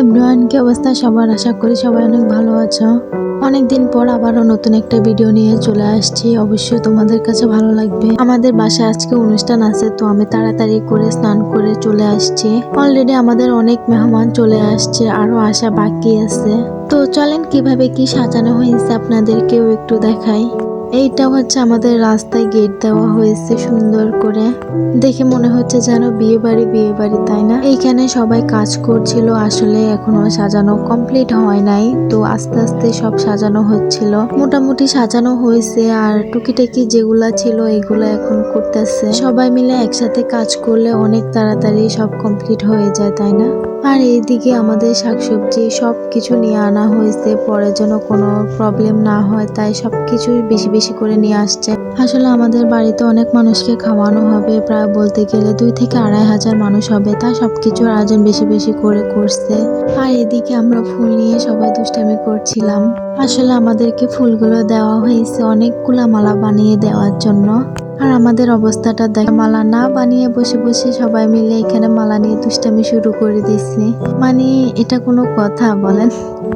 Everyone কি অবস্থা সবার আশা করি সবাই অনেক ভালো আছো। অনেকদিন পর আবারও নতুন একটা ভিডিও নিয়ে চলে আসছি। অবশ্যই তোমাদের কাছে ভালো লাগবে। আমাদের বাসায় আজকে অনুষ্ঠান আছে, তো আমি তাড়াতাড়ি করে স্নান করে চলে আসছি। অলরেডি আমাদের অনেক মেহমান চলে আসছে আরও আসা বাকি আছে। তো চলেন কীভাবে কি সাজানো হয়েছে আপনাদেরকেও একটু দেখাই। এইটা হচ্ছে আমাদের রাস্তায় গেট দেওয়া হয়েছে সুন্দর করে। দেখে মনে হচ্ছে যেন বিয়ে বাড়ি বিয়ে বাড়ি, তাই না? এইখানে সবাই কাজ করছিল, আসলে এখনও সাজানো কমপ্লিট হয় নাই। তো আস্তে আস্তে সব সাজানো হচ্ছিল। মোটামুটি সাজানো হয়েছে আর টুকিটাকি যেগুলা ছিল এগুলা এখন করতেছে। সবাই মিলে একসাথে কাজ করলে অনেক তাড়াতাড়ি সব কমপ্লিট হয়ে যায়, তাই না? আর এইদিকে আমাদের শাকসবজি সব কিছু নিয়ে আনা হয়েছে, পরে যেন কোনো প্রবলেম না হয়, তাই সব কিছুই বেশি বেশি করে নিয়ে আসছে। আসলে আমাদের বাড়িতে অনেক মানুষকে খাওয়ানো হবে, প্রায় বলতে গেলে দুই থেকে আড়াই হাজার মানুষ হবে, তা সব কিছুর আয়োজন বেশি বেশি করে করছে। আর এদিকে আমরা ফুল নিয়ে সবাই দুষ্টামি করছিলাম। আসলে আমাদেরকে ফুলগুলো দেওয়া হয়েছে, অনেকগুলা মালা বানিয়ে দেওয়ার জন্য। আর আমাদের অবস্থাটা দেখ, মালা না বানিয়ে বসে বসে সবাই মিলে এখানে মালা নিয়ে দুষ্টামি শুরু করে দিছি মানে এটা কোনো কথা বলেন।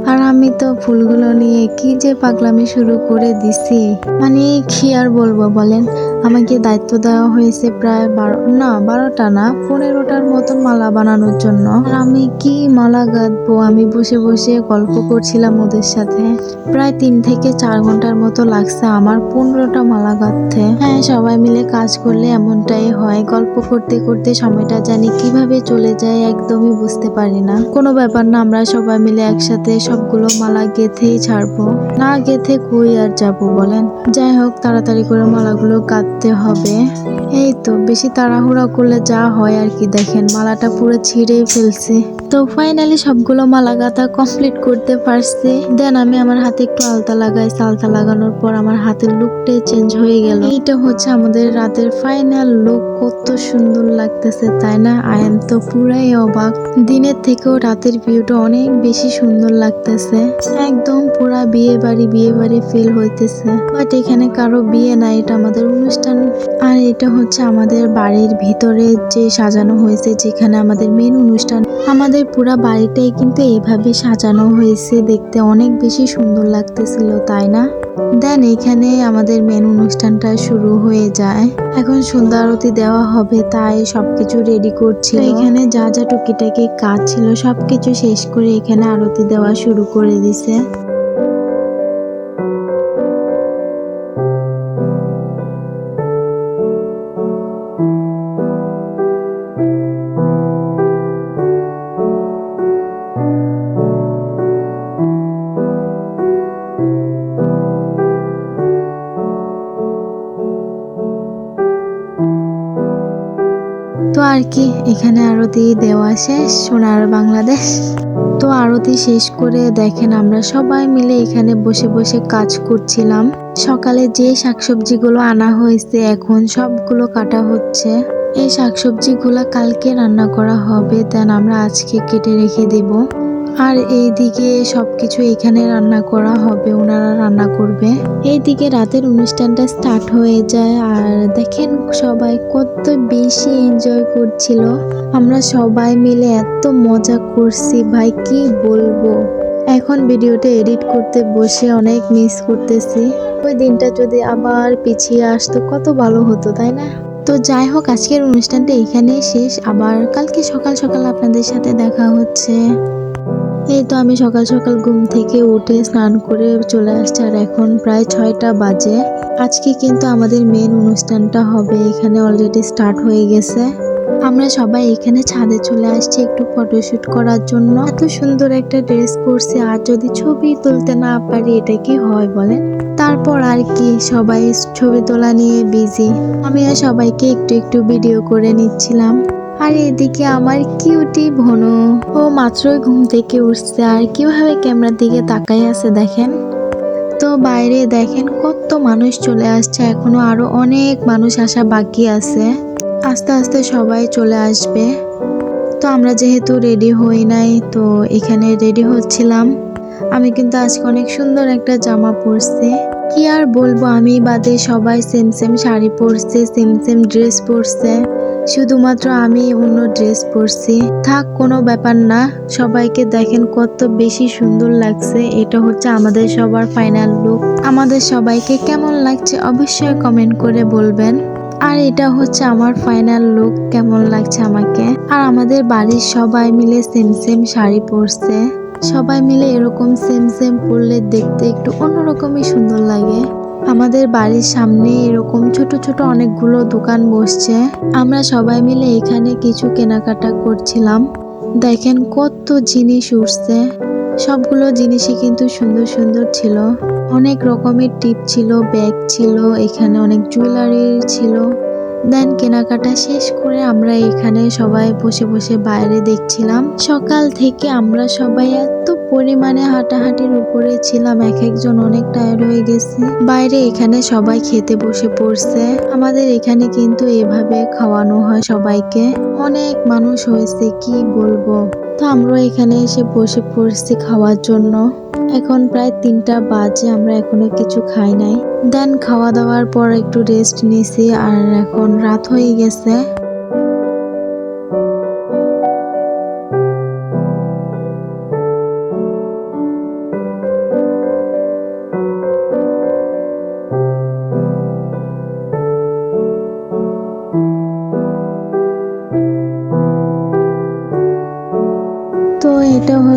আর আমি তো ফুলগুলো নিয়ে কি যে পাগলামি শুরু করে দিছি মানে কি আর বলব বলেন? আমাকে দায়িত্ব দেওয়া হয়েছে প্রায় বারো, না, বারোটা না, পনেরোটার মতন মালা বানানোর জন্য। আর আমি কি মালা গাঁথবো আমি বসে বসে গল্প করছিলাম ওদের সাথে। প্রায় তিন থেকে চার ঘণ্টার মতো লাগছে আমার পনেরোটা মালা গাঁথতে হ্যাঁ সবাই মিলে কাজ করলে এমনটাই হয়। গল্প করতে করতে সময়টা জানি কীভাবে চলে যায় একদমই বুঝতে পারি না। কোনো ব্যাপার না, আমরা সবাই মিলে একসাথে সবগুলো মালা গেথেই ছাড়বো। না গেথে কই আর যাব বলেন? যাই হোক, তাড়াতাড়ি করে মালাগুলো গাঁথতে হবে। এই তো, বেশি তাড়াহুড়া করলে যা হয় আর কি দেখেন, মালাটা পুরো ছিঁড়েই ফেলছি। তো ফাইনালি সবগুলো মালা গাঁথা কমপ্লিট করতে পারছি। দেন আমি আমার হাতে একটু আলতা লাগাইছি। আলতা লাগানোর পর আমার হাতের লুকটাই চেঞ্জ হয়ে গেল। এইটা হচ্ছে আমাদের রাতের ফাইনাল লুক কত সুন্দর লাগতেছে, তাই না? আয়ান তো পুরাই অবাক। দিনের থেকেও রাতের ভিউটা অনেক বেশি সুন্দর লাগতেছে। একদম পুরা বিয়ে বাড়ি বিয়ে বাড়ি ফিল হইতেছে। বাট এখানে কারও বিয়ে না, এটা আমাদের অনুষ্ঠান। আর এটা হচ্ছে আমাদের বাড়ির ভিতরে যে সাজানো হয়েছে, যেখানে আমাদের মেন অনুষ্ঠান আমাদের পুরা বাড়িটাই কিন্তু এভাবে সাজানো হয়েছে, দেখতে অনেক বেশি সুন্দর লাগতেছিল, তাই না? দেন এখানে আমাদের মেন অনুষ্ঠানটা শুরু হয়ে যায়। এখন সন্ধ্যা আরতি দেওয়া হবে, তাই সবকিছু রেডি করছি। এখানে যা যা টুকিটাকি কাজ ছিল, সবকিছু শেষ করে এখানে আরতি দেওয়া শুরু করে দিছে। আর কি এখানে আরতি দেওয়া শেষ, সোনার বাংলাদেশ। তো আরতি শেষ করে দেখেন আমরা সবাই মিলে এখানে বসে বসে কাজ করছিলাম। সকালে যে শাকসবজিগুলো আনা হয়েছে, এখন সবগুলো কাটা হচ্ছে। এই শাকসবজিগুলো কালকে রান্না করা হবে, দেন আমরা আজকে কেটে রেখে দেব। আর এইদিকে সবকিছু এখানে রান্না করা হবে, ওনারা রান্না করবে। এইদিকে রাতের অনুষ্ঠানটা স্টার্ট হয়ে যায়, আর দেখেন সবাই কত বেশি এনজয় করছিল। আমরা সবাই মিলে এত মজা করছি, ভাই কি বলব? এখন ভিডিওটা এডিট করতে বসে অনেক মিস করতেছি। ওই দিনটা যদি আবার পিছিয়ে আসতো, কত ভালো হতো, তাই না? তো যাই হোক, আজকের অনুষ্ঠানটা এখানেই শেষ। আবার কালকে সকাল সকাল আপনাদের সাথে দেখা হচ্ছে। এই তো আমি সকাল সকাল ঘুম থেকে উঠে স্নান করে চলে আসছি, আর এখন প্রায় ছয়টা বাজে। আজকে কিন্তু আমাদের মেন অনুষ্ঠানটা হবে, এখানে অলরেডি স্টার্ট হয়ে গেছে। আমরা সবাই এখানে ছাদে চলে আসছি একটু ফটোশুট করার জন্য। এত সুন্দর একটা ড্রেস পরছি, আর যদি ছবি তুলতে না পারি, এটা কি হয় বলেন? তারপর আর কি, সবাই ছবি তোলা নিয়ে বিজি আমি আর সবাইকে একটু একটু ভিডিও করে নিচ্ছিলাম। আর এদিকে আমার কিউটি ভনু। ও মাত্রই ঘুম থেকে উঠছে আর কীভাবে ক্যামেরার দিকে তাকাই আছে দেখেন? তো বাইরে দেখেন কত মানুষ চলে আসছে, এখনও আরও অনেক মানুষ আসা বাকি আছে। আস্তে আস্তে সবাই চলে আসবে। তো আমরা যেহেতু রেডি হই নাই, তো এখানে রেডি হচ্ছিলাম। আমি কিন্তু আজকে অনেক সুন্দর একটা জামা পরছি। কি আর বলব আমি বাদে সবাই সেম সেম শাড়ি পরছে সেম সেম ড্রেস পরছে। শুধুমাত্র আমি অন্য ড্রেস পরছি। থাক, কোনো ব্যাপার না। সবাইকে দেখেন কত বেশি সুন্দর লাগছে। এটা হচ্ছে আমাদের সবার ফাইনাল লুক আমাদের সবাইকে কেমন লাগছে অবশ্যই কমেন্ট করে বলবেন। আর এটা হচ্ছে আমার ফাইনাল লুক কেমন লাগছে আমাকে। আর আমাদের বাড়ির সবাই মিলে সেম সেম শাড়ি পরছে। সবাই মিলে এরকম সেম সেম পরলে দেখতে একটু অন্যরকমই সুন্দর লাগে। আমাদের বাড়ির সামনে এরকম ছোট ছোট অনেকগুলো দোকান বসছে। আমরা সবাই মিলে এখানে কিছু কেনাকাটা করছিলাম। দেখেন কত জিনিস উঠছে। সবগুলো জিনিসই কিন্তু সুন্দর সুন্দর ছিল। অনেক রকমের টিপ ছিল, ব্যাগ ছিল, এখানে অনেক জুয়েলারি ছিল। দেন কেনাকাটা শেষ করে আমরা এখানে সবাই বসে বসে বাইরে দেখছিলাম। সকাল থেকে আমরা সবাই এত পরিমাণে হাঁটাহাঁটির উপরে ছিলাম, এক একজন অনেক টায়ার্ড হয়ে গেছে। বাইরে এখানে সবাই খেতে বসে পড়ছে। আমাদের এখানে কিন্তু এভাবে খাওয়ানো হয় সবাইকে। অনেক মানুষ হয়েছে, কি বলব? তো আমরা এখানে এসে বসে পড়ছি খাওয়ার জন্য। এখন প্রায় তিনটা বাজে, আমরা এখনও কিছু খাই নাই। দেন খাওয়া দাওয়ার পর একটু রেস্ট নিছি আর এখন রাত হয়ে গেছে।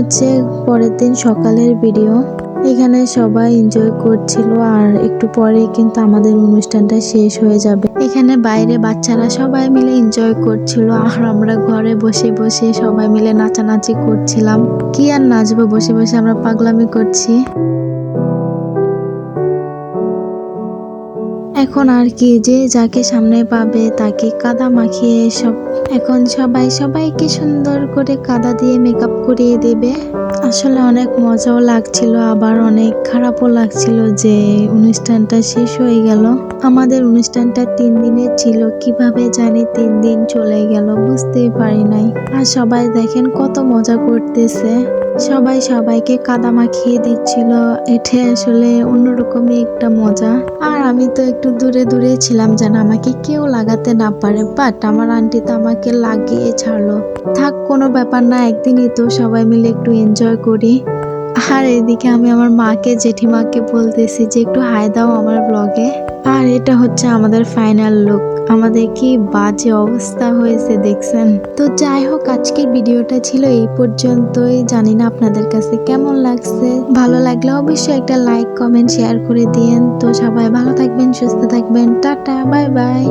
হচ্ছে পরের দিন সকালের ভিডিও এখানে সবাই এনজয় করছিল আর একটু পরে কিন্তু আমাদের অনুষ্ঠানটা শেষ হয়ে যাবে। এখানে বাইরে বাচ্চারা সবাই মিলে এনজয় করছিল আর আমরা ঘরে বসে বসে সবাই মিলে নাচানাচি করছিলাম। কি আর নাচবো বসে বসে আমরা পাগলামি করছি? এখন আর কি, যে যাকে সামনে পাবে তাকে কাদা মাখিয়ে সব এখন সবাই সবাইকে সুন্দর করে কাদা দিয়ে মেকআপ করিয়ে দেবে। আসলে অনেক মজাও লাগছিল, আবার অনেক খারাপও লাগছিল যে অনুষ্ঠানটা শেষ হয়ে গেল। আমাদের অনুষ্ঠানটা তিন দিনের ছিল, কীভাবে জানি তিন দিন চলে গেল, বুঝতেই পারি নাই। আর সবাই দেখেন কত মজা করতেছে। সবাই সবাইকে কাদা মাখিয়ে দিচ্ছিল। এটা আসলে অন্যরকমই একটা মজা। আর আমি তো একটু দূরে দূরে ছিলাম, যেন আমাকে কেউ লাগাতে না পারে। বাট আমার আন্টি তো আমাকে লাগিয়ে ছাড়লো। থাক, কোনো ব্যাপার না, একদিনই তো সবাই মিলে একটু এনজয় করি। আর এদিকে আমি আমার মাকে, জেঠিমাকে বলতেছি যে, একটু হাই দাও আমার ব্লগে আর এটা হচ্ছে আমাদের ফাইনাল লুক আমাদের কি বাজে অবস্থা হয়েছে দেখছেন? তো যাই হোক, আজকের ভিডিওটা ছিল এই পর্যন্তই। জানি না আপনাদের কাছে কেমন লাগছে। ভালো লাগলে অবশ্যই একটা লাইক কমেন্ট শেয়ার করে দিয়েন। তো সবাই ভালো থাকবেন, সুস্থ থাকবেন। Tata bye bye